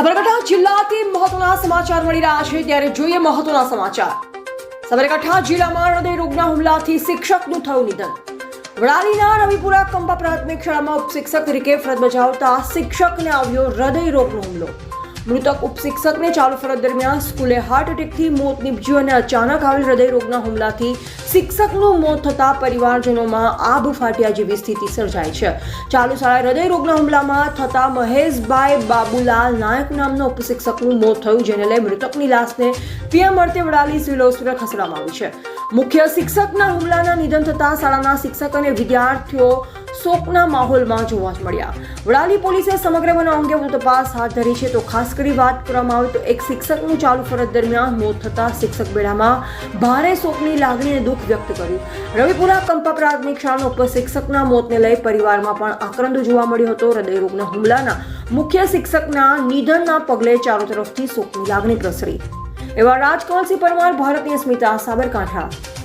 સાબરકાંઠા જિલ્લાથી મહત્વના સમાચાર મળી રહ્યા છે, ત્યારે જોઈએ મહત્વના સમાચાર. સાબરકાંઠા જિલ્લામાં હૃદય રોગના હુમલાથી શિક્ષકનું થયું નિધન. વડાલીના રવિપુરા કંપા પ્રાથમિક શાળામાં ઉપશિક્ષક તરીકે ફરજ બજાવતા શિક્ષકને આવ્યો હૃદય રોગનો હુમલો. મૃતક ઉપશિક્ષકને ચાલુ ફરજ દરમિયાન સ્કૂલે હાર્ટ એટેકથી મોત નીપજ્યું અને અચાનક આવેલ હૃદય રોગના હુમલાથી શિક્ષકનું મોત થતાં પરિવારજનોમાં આબ ફાટ્યા જેવી સ્થિતિ સર્જાઈ છે. ચાલુ શાળાએ હૃદય રોગના હુમલામાં થતા મહેશભાઈ બાબુલાલ નાયક નામનો ઉપશિક્ષકનું મોત થયું, જેને લઈ મૃતકની લાશને પીએમ અર્થે વડાલી સિવિલ હોસ્પિટલ ખસેડવામાં આવી છે. મુખ્ય શિક્ષકના હુમલાના નિધન થતાં શાળાના શિક્ષક અને વિદ્યાર્થીઓ શોકના માહોલમાં જોવા મળ્યા. વડાલી પોલીસે સમગ્ર બનાવ અંગે વધુ તપાસ હાથ ધરી છે. તો ખાસ કરી વાત કરવામાં આવે તો એક શિક્ષકનું ચાલુ ફરજ દરમિયાન મોત થતા શિક્ષક બેડામાં ભારે શોકની લાગણી અને દુઃખ વ્યક્ત કર્યું. રવિપુરા કંપા પ્રાથમિક શાળાના ઉપશિક્ષકના મોતને લઈ પરિવારમાં પણ આક્રંદ જોવા મળ્યો હતો. હૃદયરોગના હુમલાના મુખ્ય શિક્ષકના નિધનના પગલે ચારો તરફથી શોકની લાગણી પ્રસરી. એવા રાજકમલસિંહ પરમાર, ભારતીય સ્મિતા, સાબરકાંઠા.